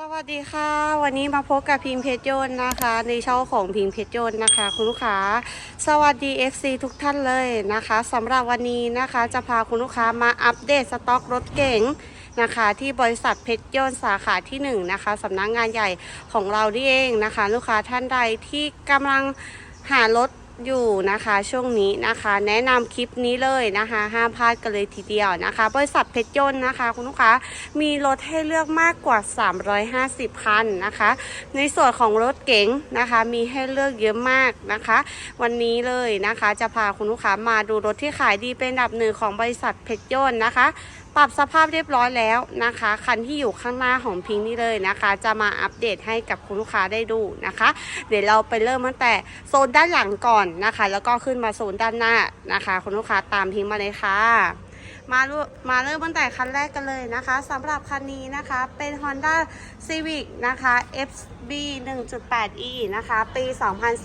สวัสดีค่ะ วันนี้มาพบกับพิงเพชรยนต์นะคะ ในช่องของพิงเพชรยนต์นะคะ คุณลูกค้า สวัสดี FC ทุกท่านเลยนะคะสำหรับวันนี้นะคะจะพาคุณลูกค้ามาอัปเดตสต็อกรถเก๋งนะคะที่บริษัทเพชรยนต์สาขาที่1นงนะคะสำนักงงานใหญ่ของเรานี่เองนะคะ ลูกค้าท่านใดที่กำลังหารถ อยู่นะคะช่วงนี้นะคะ แนะนำคลิปนี้เลยนะคะห้ามพลาดกันเลยทีเดียวนะคะ บริษัทเพชรยนต์นะคะ คุณลูกค้ามีรถให้เลือกมากกว่า 350 คันนะคะ ในส่วนของรถเก๋งนะคะ มีให้เลือกเยอะมากนะคะ วันนี้เลยนะคะ จะพาคุณลูกค้ามาดูรถที่ขายดีเป็นดับหนึ่งของบริษัทเพชรยนต์นะคะ ปรับสภาพเรียบร้อยแล้วนะคะ คันที่อยู่ข้างหน้าของพิงค์นี่เลยนะคะ จะมาอัปเดตให้กับคุณลูกค้าได้ดูนะคะ เดี๋ยวเราไปเริ่มตั้งแต่โซนด้านหลังก่อนนะคะ แล้วก็ขึ้นมาโซนด้านหน้านะคะ คุณลูกค้าตามพิงค์มาเลยค่ะ มามาเริ่มตั้งแต่คันแรกกันเลยนะคะสำหรับคันนี้นะคะเป็น Honda Civic นะคะ FB 1.8e นะคะปี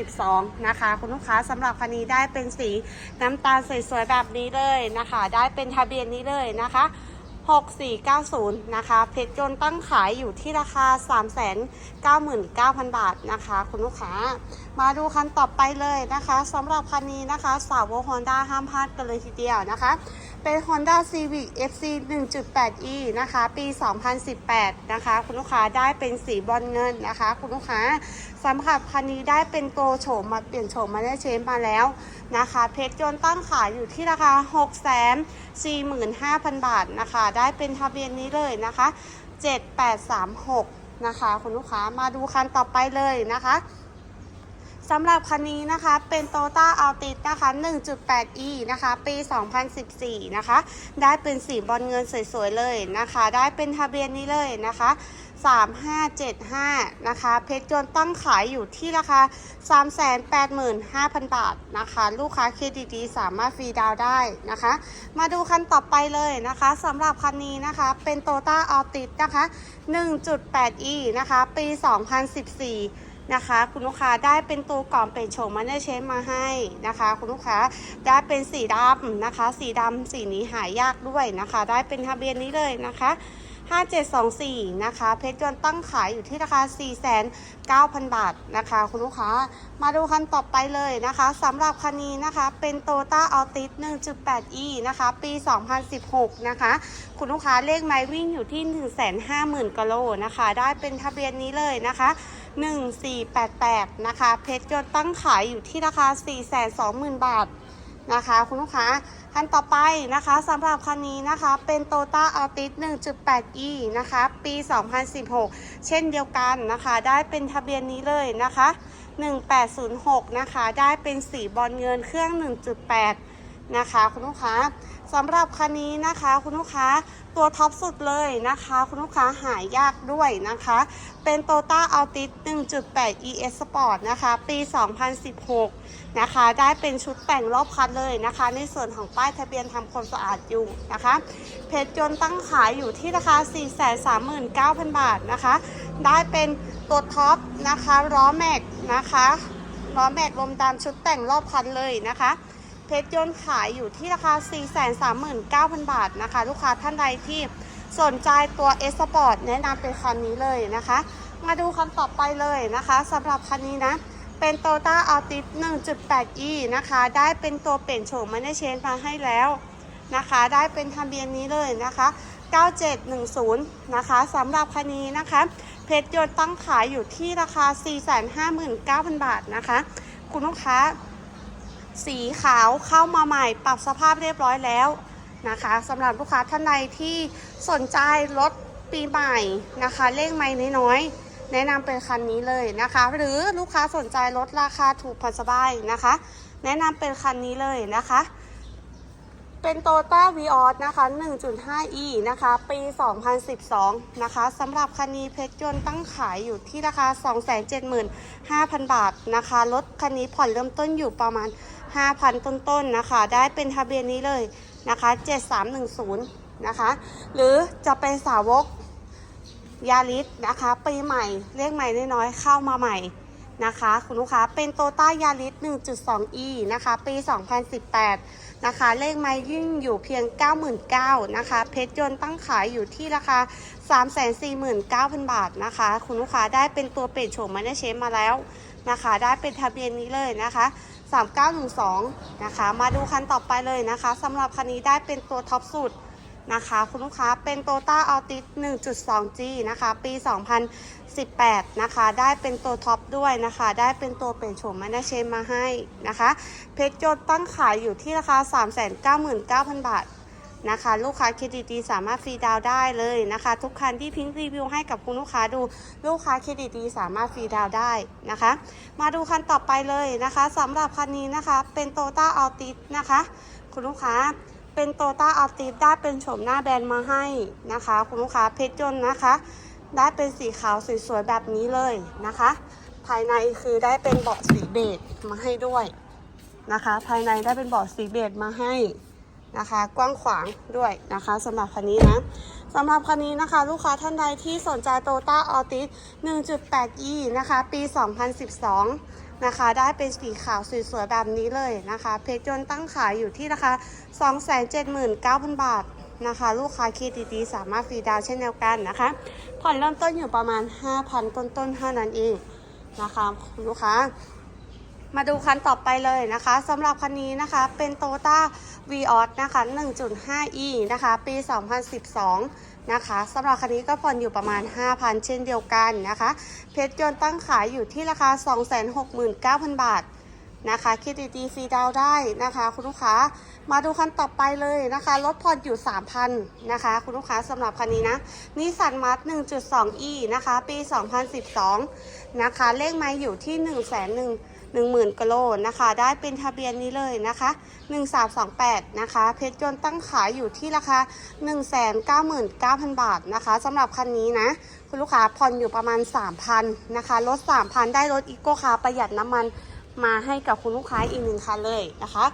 2012 นะคะ คุณลูกค้าสำหรับคันนี้ได้เป็นสีน้ำตาลสวยๆแบบนี้เลยนะคะ ได้เป็นทะเบียนนี้เลยนะคะ6490 นะคะ เพชรยนต์ตั้งขายอยู่ที่ราคา 399,000 บาทนะคะ คุณลูกค้า มาดูคันต่อไปเลยนะคะสำหรับคันนี้นะคะ สาวก Honda ห้ามพลาดกันเลยทีเดียวนะคะ เป็น Honda Civic FC 1.8e นะคะ ปี 2018 นะคะ คุณลูกค้าได้เป็นสีบอลเงินนะคะ คุณลูกค้าสำหรับคันนี้ได้เป็นโกโฉมมาเปลี่ยนโฉมมาได้เชนมาแล้วนะคะ เพชรยนต์ตั้งขายอยู่ที่ราคา 645,000 บาทนะคะ ได้เป็นทะเบียนนี้เลยนะคะ 7836 นะคะ คุณลูกค้ามาดูคันต่อไปเลยนะคะ สำหรับคันนี้นะคะเป็น t o y o t a a l t i s นะคะ 1.8e นะคะ ปี 2014 นะคะ ได้เป็นสีบอลเงินสวยๆเลยนะคะ ได้เป็นทะเบียนนี้เลยนะคะ 3575 นะคะ เพชรยนต์ตั้งขายอยู่ที่ราคา 385,000 บาทนะคะ ลูกค้าเครดิตดีสามารถฟรีดาวน์ได้นะคะ มาดูคันต่อไปเลยนะคะสำหรับคันนี้นะคะเป็น t o y o t a a l t i s นะคะ 1.8e นะคะ ปี 2014 นะคะ คุณลูกค้าได้เป็นตัวกล่องเป็นโฉมมันได้เชนมาให้นะคะ คุณลูกค้าได้เป็นสีดำนะคะ สีดำสีนี้หายากด้วยนะคะ ได้เป็นทะเบียนนี้เลยนะคะ5724 นะคะ เพชรยนต์ตั้งขายอยู่ที่ราคา 4,900 บาทนะคะ คุณลูกค้า มาดูคันต่อไปเลยนะคะสำหรับคันนี้นะคะ เป็น t o y o t a a l t i s 1.8e นะคะ ปี 2016 นะคะ คุณลูกค้าเลขไม้วิ่งอยู่ที่ 150,000กิโลนะคะ ได้เป็นทะเบียนนี้เลยนะคะ 1488 นะคะ เพชรยนต์ตั้งขายอยู่ที่ราคา 420,000 บาทนะคะ คุณลูกค้าคันต่อไปนะคะสำหรับคันนี้นะคะ เป็น t o t a a l t i s 1.8e นะคะ ปี 2016 เช่นเดียวกันนะคะ ได้เป็นทะเบียนนี้เลยนะคะ 1806 นะคะ ได้เป็นสีบอลเงินเครื่อง 1.8 นะคะคุณลูกค้าสำหรับคันนี้นะคะ คุณลูกค้าตัวท็อปสุดเลยนะคะ คุณลูกค้าหายากด้วยนะคะ เป็น t o y o t a a l t i s 1.8 ES Sport นะคะ ปี 2016 นะคะ ได้เป็นชุดแต่งรอบคันเลยนะคะ ในส่วนของป้ายทะเบียนทำความสะอาดอยู่นะคะ เพชรยนตั้งขายอยู่ที่ราคา 439,000 บาทนะคะ ได้เป็นตัวท็อปนะคะล้อแม็กนะคะล้อแม็กลมดำชุดแต่งรอบคันเลยนะคะ เพชรยนต์ขายอยู่ที่ราคา 439,000 บาทนะคะ ลูกค้าท่านใดที่สนใจตัว S Sport แนะนำเป็นคันนี้เลยนะคะ มาดูคันต่อไปเลยนะคะสำหรับคันนี้นะ เป็น t o y o t a a l t i s 1.8e นะคะ ได้เป็นตัวเปลี่ยนโฉมม่ได้เชนมาให้แล้วนะคะ ได้เป็นทะเบียนนี้เลยนะคะ 9710 นะคะสำหรับคันนี้นะคะ เพชรยนต์ตั้งขายอยู่ที่ราคา 459,000 บาทนะคะ คุณลูกค้า สีขาวเข้ามาใหม่ปรับสภาพเรียบร้อยแล้วนะคะสำหรับลูกค้าท่านใดที่สนใจรถปีใหม่นะคะเลขไม่น้อยๆแนะนำเป็นคันนี้เลยนะคะ หรือลูกค้าสนใจรถราคาถูกผ่อนสบายนะคะ แนะนำเป็นคันนี้เลยนะคะ เป็นโตต้าวีออสนะคะ 1.5e นะคะ ปี 2012 นะคะสำหรับคันนี้เพชรยนต์ตั้งขายอยู่ที่ราคา 275,000 บาทนะคะรถคันนี้ผ่อนเริ่มต้นอยู่ประมาณ 5,000 ต้นๆนะคะ ได้เป็นทะเบียนนี้เลยนะคะ 7310 นะคะ หรือจะเป็นสาวกยาริสนะคะปีใหม่เลขใหม่น้อยๆเข้ามาใหม่นะคะ คุณลูกค้าเป็นโตต้ายาริส 1.2e นะคะ ปี 2018 นะคะ เลขไม้ยิ่งอยู่เพียง 99,000นะคะ เพชรยนต์ตั้งขายอยู่ที่ราคา 349,000 บาทนะคะ คุณลูกค้าได้เป็นตัวเปลี่ยนโฉมมาได้เชฟมาแล้วนะคะ ได้เป็นทะเบียนนี้เลยนะคะ 3912 นะคะ มาดูคันต่อไปเลยนะคะสำหรับคันนี้ได้เป็นตัวท็อปสุดนะคะ คุณลูกค้าเป็นโตต้าอัลติส 1.2G นะคะ ปี 2018 นะคะ ได้เป็นตัวท็อปด้วยนะคะ ได้เป็นตัวเปลี่ยนโฉมมาได้เชฟมาให้นะคะ เพชรยนต์ตั้งขายอยู่ที่ราคา 399,000 บาท นะคะ ลูกค้าเครดิตดีสามารถฟรีดาวได้เลยนะคะ ทุกคันที่พิงค์รีวิวให้กับคุณลูกค้าดู ลูกค้าเครดิตดีสามารถฟรีดาวได้นะคะ มาดูคันต่อไปเลยนะคะสำหรับคันนี้นะคะเป็นโตต้าอัลติสนะคะ คุณลูกค้าเป็นโตต้าอัลติสได้เป็นโฉมหน้าแบรนด์มาให้นะคะ คุณลูกค้าเพชรยนต์นะคะ ได้เป็นสีขาวสวยๆแบบนี้เลยนะคะ ภายในคือได้เป็นเบาะสีเบจมาให้ด้วยนะคะ ภายในได้เป็นเบาะสีเบจมาให้ นะคะ กว้างขวางด้วยนะคะสำหรับคันนี้นะสำหรับคันนี้นะคะ ลูกค้าท่านใดที่สนใจโตต้าออติส 1.8e นะคะ ปี 2012 นะคะ ได้เป็นสีขาวสวยๆแบบนี้เลยนะคะ เพชรยนตั้งขายอยู่ที่ราคา 279,000 บาทนะคะ ลูกค้าครดิตดีๆ สามารถฟรีดาวน์เช่นเดียวกันนะคะผ่อนเริ่มต้นอยู่ประมาณ 5,000 ต้นๆเท่านั้นเองนะคะลูกค้ามาดูคันต่อไปเลยนะคะสำหรับคันนี้นะคะเป็น t o y o t a v ีออนะคะ 1.5e นะคะ ปี 2012 นะคะสำหรับคันนี้ก็ผ่อนอยู่ประมาณ 5,000 เช่นเดียวกันนะคะ เพชรยนต์ตั้งขายอยู่ที่ราคา 269,000 บาทนะคะคิดดีๆฟรีดาวได้นะคะ คุณลูกค้ามาดูคันต่อไปเลยนะคะรถผ่อนอยู่ 3,000 นะคะ คุณลูกค้าสำหรับคันนี้นะนิสสันมาร์ท 1.2e นะคะ ปี 2012 นะคะ เลขไม้อยู่ที่ 1 1 0 0 0 10,000กิโลนะคะ ได้เป็นทะเบียนนี้เลยนะคะ 1328 นะคะ เพชรยนต์ตั้งขายอยู่ที่ราคา 199,000 บาทนะคะสำหรับคันนี้นะ คุณลูกค้าผ่อนอยู่ประมาณ 3,000 นะคะ ลด 3,000 ได้รถอีโก้คาประหยัดน้ำมันมาให้กับคุณลูกค้าอีกหนึ่งคันเลยนะคะ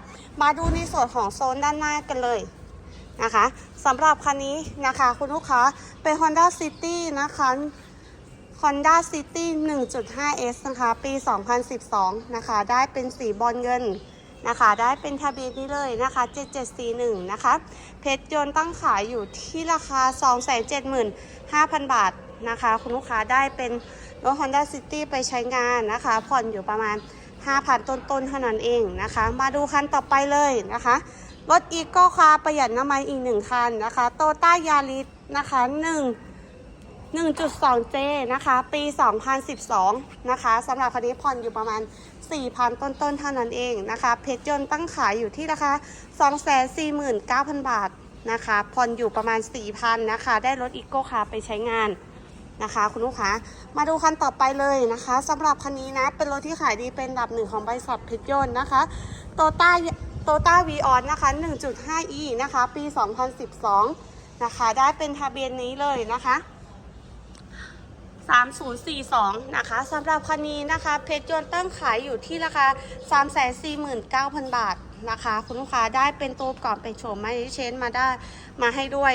มาดูในส่วนของโซนด้านหน้ากันเลยนะคะสำหรับคันนี้นะคะคุณลูกค้าเป็น Honda City นะคะ Honda City 1.5S นะคะ ปี 2012 นะคะ ได้เป็นสีบอลเงินนะคะ ได้เป็นทะเบียนนี้เลยนะคะ 7741 นะคะ เพชรยนต์ตั้งขายอยู่ที่ราคา 275,000 บาทนะคะ คุณลูกค้าได้เป็นรถ Honda City ไปใช้งานนะคะ ผ่อนอยู่ประมาณ 5,000 ต้นๆเท่านั้นเองนะคะ มาดูคันต่อไปเลยนะคะรถอีโก้คาประหยัดน้ำมันอีกหนึ่งคันนะคะ โตต้ายาริสนะคะ1 1.2J นะคะ ปี 2012 นะคะสำหรับคันนี้ผ่อนอยู่ประมาณ 4,000 ต้นๆเท่านั้นเองนะคะ เพชรยนต์ตั้งขายอยู่ที่ราคา 249,000 บาทนะคะผ่อนอยู่ประมาณ 4,000 นะคะ ได้รถอีโก้คาไปใช้งานนะคะคุณลูกค้ามาดูคันต่อไปเลยนะคะสำหรับคันนี้นะเป็นรถที่ขายดีเป็นอันดับหนึ่งของบริษัทเพชรยนต์นะคะโตต้าโตต้าวีออนนะคะ 1.5e นะคะ ปี 2012 นะคะ ได้เป็นทะเบียนนี้เลยนะคะ 3042 นะคะสำหรับคันนี้นะคะเพชรยนต์ตั้งขายอยู่ที่ราคา 349,000 บาทนะคะ คุณลูกค้าได้เป็นตัวก่อนเป็นโฉมไม่เชนมาได้มาให้ด้วย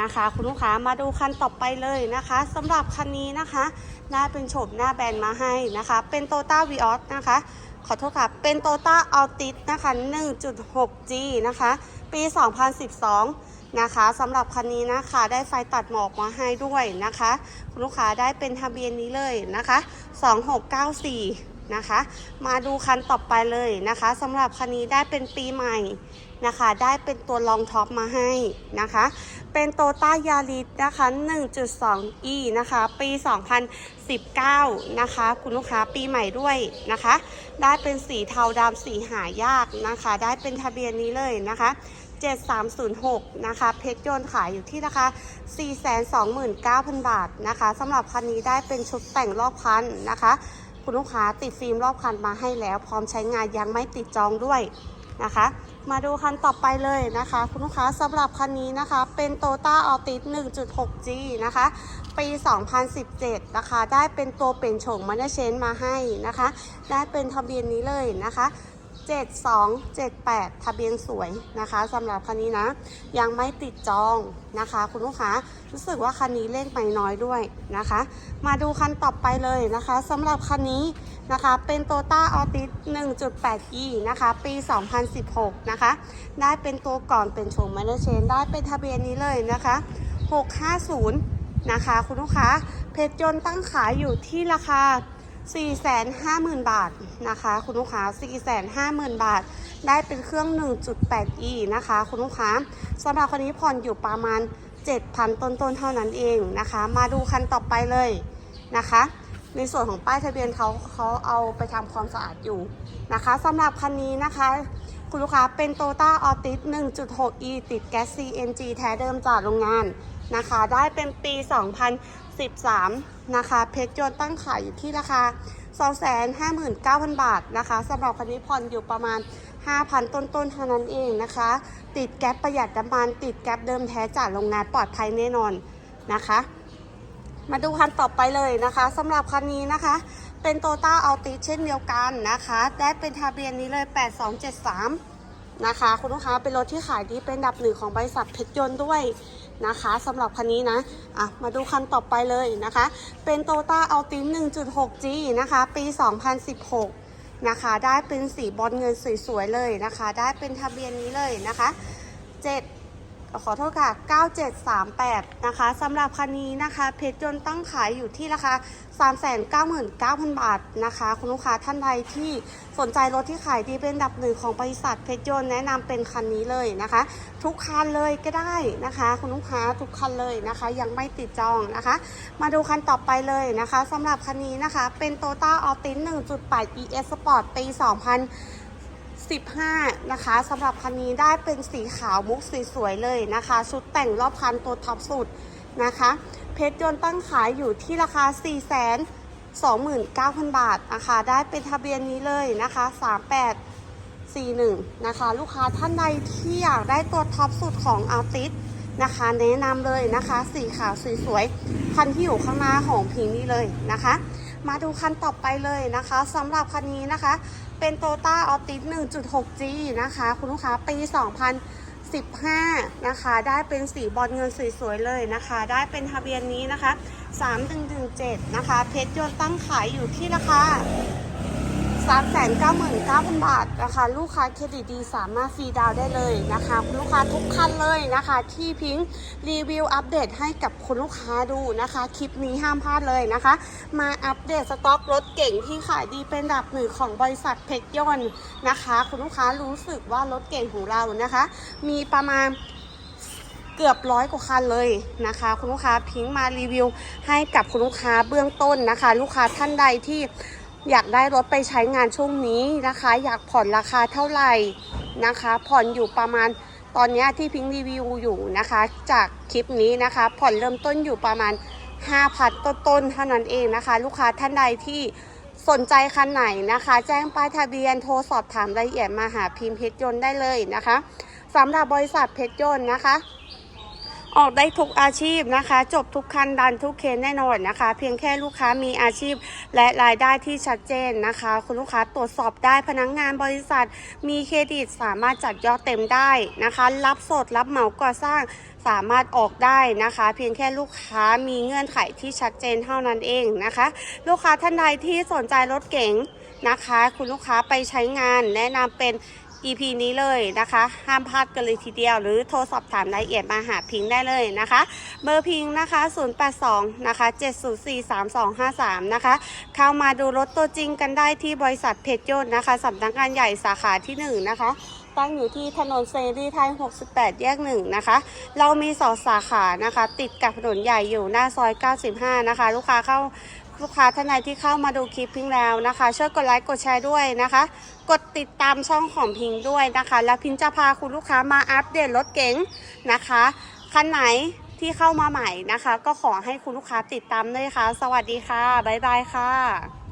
นะคะ คุณลูกค้ามาดูคันต่อไปเลยนะคะสำหรับคันนี้นะคะได้เป็นโฉมหน้าแบนมาให้นะคะ เป็นโตต้าวีออสนะคะ ขอโทษค่ะ เป็นโตต้าอัลติสนะคะ 1.6G นะคะ ปี 2012 นะคะสำหรับคันนี้นะคะได้ไฟตัดหมอกมาให้ด้วยนะคะคุณลูกค้าได้เป็นทะเบียนนี้เลยนะคะ 2694 นะคะ มาดูคันต่อไปเลยนะคะสำหรับคันนี้ได้เป็นปีใหม่นะคะ ได้เป็นตัวรองท็อปมาให้นะคะ เป็นโตต้ายาริสนะคะ 1.2e นะคะ ปี 2019 นะคะ คุณลูกค้าปีใหม่ด้วยนะคะ ได้เป็นสีเทาดำสีหายากนะคะ ได้เป็นทะเบียนนี้เลยนะคะ 7306 นะคะ เพชรยนต์ขายอยู่ที่ราคา 429,000 บาทนะคะสำหรับคันนี้ได้เป็นชุดแต่งรอบคันนะคะ คุณลูกค้าติดฟิล์มรอบคันมาให้แล้ว พร้อมใช้งานยังไม่ติดจองด้วยนะคะ มาดูคันต่อไปเลยนะคะ คุณลูกค้าสำหรับคันนี้นะคะ เป็น t o y o t a a l t i s 1.6G นะคะ ปี 2017 นะคะ ได้เป็นตัวเปลี่ยนโฉมมาเนเชนมาให้นะคะ ได้เป็นทะเบียนนี้เลยนะคะ 7278 ทะเบียนสวยนะคะสำหรับคันนี้นะ ยังไม่ติดจองนะคะ คุณลูกค้ารู้สึกว่าคันนี้เลขไม่น้อยด้วยนะคะ มาดูคันต่อไปเลยนะคะสำหรับคันนี้นะคะเป็น t o ต้าออติส 1.8e นะคะ ปี 2016 นะคะ ได้เป็นตัวก่อนเป็นโฉมแมนเชน ได้เป็นทะเบียนนี้เลยนะคะ 650 นะคะ คุณลูกค้าเพชรยนต์ตั้งขายอยู่ที่ราคา 450,000 บาทนะคะ คุณลูกค้า 450,000 บาท ได้เป็นเครื่อง 1.8e นะคะ คุณลูกค้าสำหรับคันนี้ผ่อนอยู่ประมาณ 7,000 ต้นๆ เท่านั้นเองนะคะ มาดูคันต่อไปเลยนะคะ ในส่วนของป้ายทะเบียนเขาเขาเอาไปทำความสะอาดอยู่นะคะสำหรับคันนี้นะคะ คุณลูกค้าเป็น t o ต้าออติส 1.6e ติดแก๊ส CNG แท้เดิมจากโรงงานนะคะ ได้เป็นปี 2013 นะคะ เพชรยนต์ตั้งขายอยู่ที่ราคา 259,000 บาทนะคะสำหรับคันนี้ผ่อนอยู่ประมาณ 5,000 ต้นๆเท่านั้นเองนะคะ ติดแก๊สประหยัดน้ำมันติดแก๊สเดิมแท้จากโรงงานปลอดภัยแน่นอนนะคะ มาดูคันต่อไปเลยนะคะสำหรับคันนี้นะคะ เป็นโตต้าอัลติเช่นเดียวกันนะคะได้เป็นทะเบียนนี้เลย 8273 นะคะ คุณลูกค้าเป็นรถที่ขายดีเป็นดับหนึ่งของบริษัทเพชรยนต์ด้วย นะคะสำหรับคันนี้นะอะมาดูคันต่อไปเลยนะคะ เป็นโตต้าอัลติ 1.6G นะคะ ปี 2016 นะคะ ได้เป็นสีบอลเงินสวยๆเลยนะคะ ได้เป็นทะเบียนนี้เลยนะคะ 7 ขอโทษค่ะ 9738 นะคะสำหรับคันนี้นะคะ เพชรยนต์ตั้งขายอยู่ที่ราคา 399,000 บาทนะคะ คุณลูกค้าท่านใดที่สนใจรถที่ขายดีเป็นดับหนึ่งของบริษัทเพชรยนต์แนะนำเป็นคันนี้เลยนะคะ ทุกคันเลยก็ได้นะคะ คุณลูกค้าทุกคันเลยนะคะ ยังไม่ติดจองนะคะ มาดูคันต่อไปเลยนะคะสำหรับคันนี้นะคะ เป็น t o ต้าออติน1.8 ES Sport ปี 2000 15 นะคะสำหรับคันนี้ได้เป็นสีขาวมุกสวยๆเลยนะคะ ชุดแต่งรอบคันตัวท็อปสุดนะคะ เพชรยนต์ตั้งขายอยู่ที่ราคา 4 2 9 0 0 0 บาทนะคะได้เป็นทะเบียนนี้เลยนะคะ 3841 นะคะ ลูกค้าท่านใดที่อยากได้ตัวท็อปสุดของอาร์ติสนะคะแนะนำเลยนะคะ สีขาวสวยๆคันที่อยู่ข้างหน้าของพิงนี่เลยนะคะ มาดูคันต่อไปเลยนะคะสำหรับคันนี้นะคะ เป็น t o ต้าออติส 1.6G นะคะ คุณลูกค้าปี 2015 นะคะ ได้เป็นสีบอลเงินสวยๆเลยนะคะ ได้เป็นทะเบียนนี้นะคะ 3117 นะคะ เพชรยนต์ตั้งขายอยู่ที่ราคา 399,000บาทนะคะ ลูกค้าเครดิตดีสามารถฟรีดาวได้เลยนะคะ คุณลูกค้าทุกคันเลยนะคะ ที่พิงรีวิวอัปเดตให้กับคุณลูกค้าดูนะคะ คลิปนี้ห้ามพลาดเลยนะคะ มาอัปเดตสต็อกรถเก่งที่ขายดีเป็นดับหนึ่งของบริษัทเพชรยนต์นะคะ คุณลูกค้ารู้สึกว่ารถเก่งของเรานะคะ มีประมาณเกือบร้อยกว่าคันเลยนะคะ คุณลูกค้าพิงมารีวิวให้กับคุณลูกค้าเบื้องต้นนะคะ ลูกค้าท่านใดที่ อยากได้รถไปใช้งานช่วงนี้นะคะ อยากผ่อนราคาเท่าไหร่นะคะ ผ่อนอยู่ประมาณตอนนี้ที่พิงรีวิวอยู่นะคะ จากคลิปนี้นะคะ ผ่อนเริ่มต้นอยู่ประมาณ5,000ต้นๆเท่านั้นเองนะคะ ลูกค้าท่านใดที่สนใจคันไหนนะคะ แจ้งป้ายทะเบียนโทรสอบถามรายละเอียดมาหาพิมพ์เพชรยนต์ได้เลยนะคะสำหรับบริษัทเพชรยนต์นะคะ ออกได้ทุกอาชีพนะคะ จบทุกคันดันทุกเคนแน่นอนนะคะ เพียงแค่ลูกค้ามีอาชีพและรายได้ที่ชัดเจนนะคะ คุณลูกค้าตรวจสอบได้พนักงงานบริษัท มีเครดิตสามารถจัดยอดเต็มได้นะคะ รับสดรับเหมาก่อสร้างสามารถออกได้นะคะ เพียงแค่ลูกค้ามีเงื่อนไขที่ชัดเจนเท่านั้นเองนะคะ ลูกค้าท่านใดที่สนใจรถเก๋งนะคะ คุณลูกค้าไปใช้งานแนะนำเป็น EP นี้เลยนะคะ ห้ามพลาดกันเลยทีเดียว หรือโทรสอบถามรายละเอียดมาหาพิงค์ได้เลยนะคะ เบอร์พิงค์นะคะ 082 นะคะ 7043253 นะคะ เข้ามาดูรถตัวจริงกันได้ที่บริษัทเพชรยนต์นะคะสำนักงานใหญ่สาขาที่ 1 นะคะตั้งอยู่ที่ถนนเซรีไทย 68 แยก 1 นะคะ เรามีสองสาขานะคะ ติดกับถนนใหญ่อยู่หน้าซอย 95 นะคะ ลูกค้าเข้า ลูกค้าท่านใดที่เข้ามาดูคลิปพิงแล้วนะคะ ช่วยกดไลค์กดแชร์ด้วยนะคะ กดติดตามช่องของพิงด้วยนะคะ แล้วพิงจะพาคุณลูกค้ามาอัปเดตรถเก๋งนะคะคันไหนที่เข้ามาใหม่นะคะ ก็ขอให้คุณลูกค้าติดตามด้วยค่ะ สวัสดีค่ะบ๊ายบายค่ะ